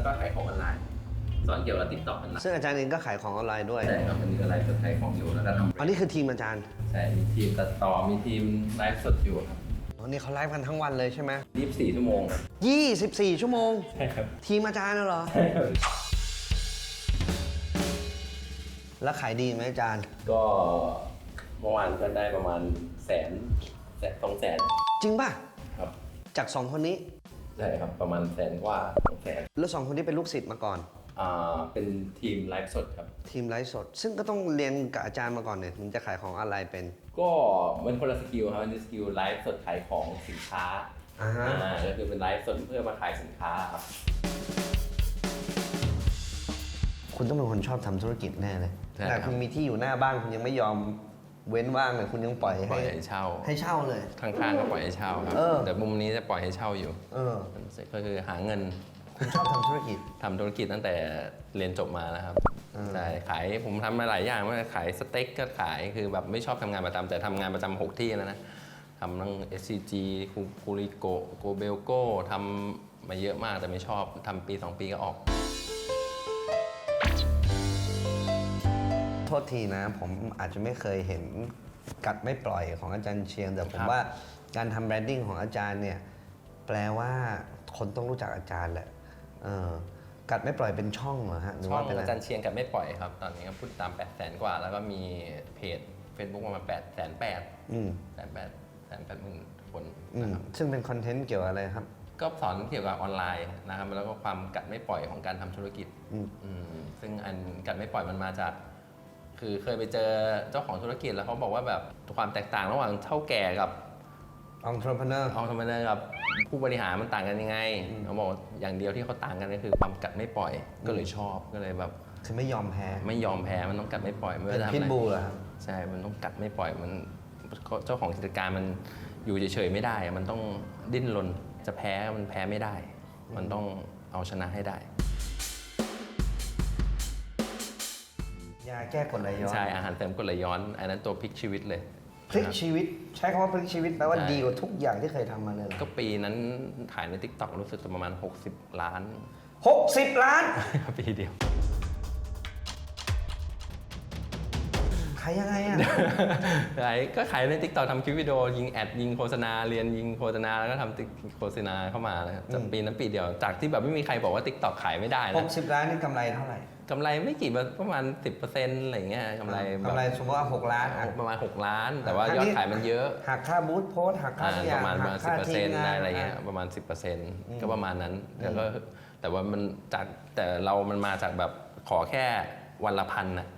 แล้วก็ขายของออนไลน์ สอนเกี่ยวกับติ๊กต็อกเป็นหลักซึ่งอาจารย์เองก็ขายของออนไลน์ด้วย ใช่ครับวันนี้ก็ไลฟ์สดขายของอยู่แล้วก็ทำอันนี้คือทีมอาจารย์ ใช่มีทีมตัดต่อมีทีมไลฟ์สดอยู่ครับอ๋อนี่เขาไลฟ์กันทั้งวันเลยใช่ไหม24 ชั่วโมงครับ24 ชั่วโมง ใช่ครับ ทีมอาจารย์น่ะเหรอ ใช่ครับ แล้วขายดีไหมอาจารย์ ก็เมื่อวานก็ได้ประมาณแสนแสนสองแสน จริงป่ะ ครับ จากสองคนนี้ ใช่ครับประมาณแสนกว่าสองแสนแล้วสองคนนี้เป็นลูกศิษย์มาก่อน อ่าเป็นทีมไลฟ์สดครับ ทีมไลฟ์สด ซึ่งก็ต้องเรียนกับอาจารย์มาก่อนเนี่ยถึงจะขายของออนไลน์เป็น ก็มันคนละสกิลครับมันเป็นสกิลไลฟ์สดขายของสินค้าอ่าฮะ อ่าก็คือเป็นไลฟ์สดเพื่อมาขายสินค้าครับ คุณต้องเป็นคนชอบทำธุรกิจแน่เลยใช่แต่ครับคุณมีที่อยู่หน้าบ้านคุณยังไม่ยอม เว้นว่างเลยคุณยังปล่อยปล่ให้อยให้เช่าให้เช่าเลย ข้างๆก็ปล่อยให้เช่าครับ เออ แต่มุมนี้จะปล่อยให้เช่าอยู่เออ ก็คือหาเงินคุณชอบทำธุรกิจ ทำธุรกิจตั้งแต่เรียนจบมาแล้วครับอืม ใช่ขายผมทำมาหลายอย่างมากขายสเต็กก็ขายคือแบบไม่ชอบทำงานประจำแต่ทำงานประจำหกที่แล้วนะทำทั้ง SCG คูคูริโกโกเบลโกทำมาเยอะมากแต่ไม่ชอบทำปี 2 ปีก็ออก โทษทีนะ ผมอาจจะไม่เคยเห็นกัดไม่ปล่อยของอาจารย์เชียง แต่ผคมรับว่าการทำแบรนดิ้งของอาจารย์เนี่ยแปลว่าคนต้องรู้จักอาจารย์แหละเออกัดไม่ปล่อยเป็นช่องเหรอฮะหรือช่อว่างเป็นอะไรอาจารย์เชียงกับไม่ปล่อยครับ ตอนนี้ก็พูดตาม 8 0 0แสนกว่า แล้วก็มีเพจ Facebook ประมาณ8 0 0 0 0 8อืมแสนแปดแสนแปดหมื่นคนอืนะมครับซึ่งเป็นคอนเทนต์เกี่ยวกับอะไรครับก็สอนเกี่ยวกับออนไลน์นะครับแล้วก็ความกัดไม่ปล่อยของการทำธุรกิจอืม อืมซึ่งอันกัดไม่ปล่อยมันมาจาก คือเคยไปเจอเจ้าของธุรกิจแล้วเขาบอกว่าแบบความแตกต่างระหว่างเท่าแก่กับองค์ประกอบเอาทำไมกับผู้บริหารมันต่างกันยังไงเขาบอกว่าอย่างเดียวที่เขาต่างกันก็คือความกัดไม่ปล่อยก็เลยชอบก็เลยแบบคือไม่ยอมแพ้ไม่ยอมแพ้มันต้องกัดไม่ปล่อยไม่เป็ว่านจะทำพิทอะไรบูลเหรอครับใช่มันต้องกัดไม่ปล่อยมันเจ้าของกิจการมันอยู่เฉยๆไม่ได้ มันต้องดิ้นรนจะแพ้มันแพ้ไม่ได้ มันต้องเอาชนะให้ได้ ยาแก้กรดไหลย้อนใช่อาหารเสริมกรดไหลย้อน อันนั้นตัวพลิกชีวิตเลย พลิกชีวิตใช้คำว่าพลิกชีวิตแปลว่าใช่ ดีกว่าทุกอย่างที่เคยทำมาเลยเหรอก็ปีนั้นถ่ายใน t ิ k t o k รู้สึกจะประมาณ 60 ล้าน หกสิบล้าน ปีเดียว ขายยังไงอะ ขายก็ขายใน t ิ k t o k ทำคลิปวิดีโอ ยิงแอด ยิงโฆษณาเรียนยิงโฆษณาแล้วก็ทำ Tik- โฆษณาเข้ามานะครับจากปีนั้นปีเดียวจากที่แบบไม่มีใครบอกว่า t ิ k t o k ขายไม่ได้หนะ กสิบล้านนี่กำไรเท่าไหร่ กำไรไม่กี่ประมาณ 10%อะไรเงี้ยกำไรแบบกำไรสมมติว่าหกล้านอะ ประมาณ 6 ล้าน แต่ว่าอันยนี้อดขายมันเยอะหักค่าบูธโพสต์หักค่าอ่าทุกอปย่างระมาณประหัมาณกสิค่าเปอร์ทีเซ็นมต์งานได้อะไรเงี้ยอะประมาณ 10%ก็ประมาณนั้นแต่ก็แต่ว่ามันจากแต่เรามันมาจากแบบขอแค่วันละพันน่ะ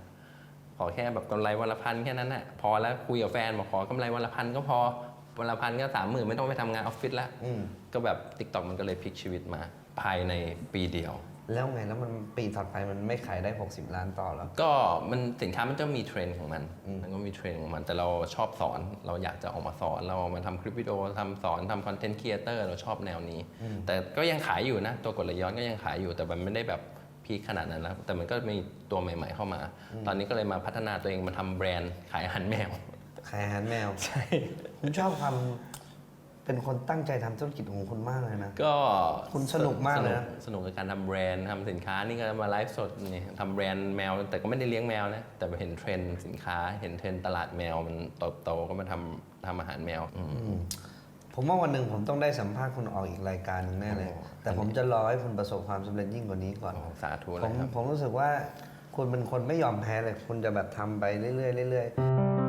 ขอแค่แบบกำไรวันละพันแค่นั้นน่ะพอแล้วคุยกับแฟนบอกขอกำไรวันละพันก็พอวันละพันก็สามหมื่นไม่ต้องไปทำงานออฟฟิศละ อืม ก็แบบติ๊กต็อกมันก็เลยพลิกชีวิตมา ภายในปีเดียว แล้วไงแล้วมันปีถัดไปมันไม่ขายได้ 60 ล้านต่อแล้ว ก็มันสินค้ามันจะมีเทรนด์ของมัน มันก็มีเทรนด์ของมัน แต่เราชอบสอน เราอยากจะออกมาสอน เรามาทำคลิปวิดีโอทำสอนทำคอนเทนต์ครีเอเตอร์เราชอบแนวนี้ แต่ก็ยังขายอยู่นะ ตัวกดไหลย้อนก็ยังขายอยู่ แต่มันไม่ได้แบบพีคขนาดนั้นแล้ว แต่มันก็มีตัวใหม่ ๆ เข้ามา ตอนนี้ก็เลยมาพัฒนาตัวเองมาทำแบรนด์ขายอาหารแมว ขายอาหารแมว ใช่ ผมชอบความ เป็นคนตั้งใจทำธุรกิจของคุณมากเลยนะ ก็คุณสนุกมากเลยนะสนุกกับการทำแบรนด์ทำสินค้านี่ก็มาไลฟ์สดนี่ทำแบรนด์แมว แต่ก็ไม่ได้เลี้ยงแมวนะ แต่เห็นเทรนด์สินค้า เห็นเทรนด์ตลาดแมวมันโตโตๆก็มาทำทำอาหารแมวอืมผมว่าวันหนึ่งผมต้องได้สัมภาษณ์คุณออกอีกรายการหนึงแน่เลยโอ้แต่ผมจะรอให้คุณประสบความสำเร็จยิ่งกว่านี้ก่อนอ๋อสาธุผเลยมครับผมรู้สึกว่าคุณเป็นคนไม่ยอมแพ้เลย คุณจะแบบทำไปเรื่อยๆเรื่อยๆ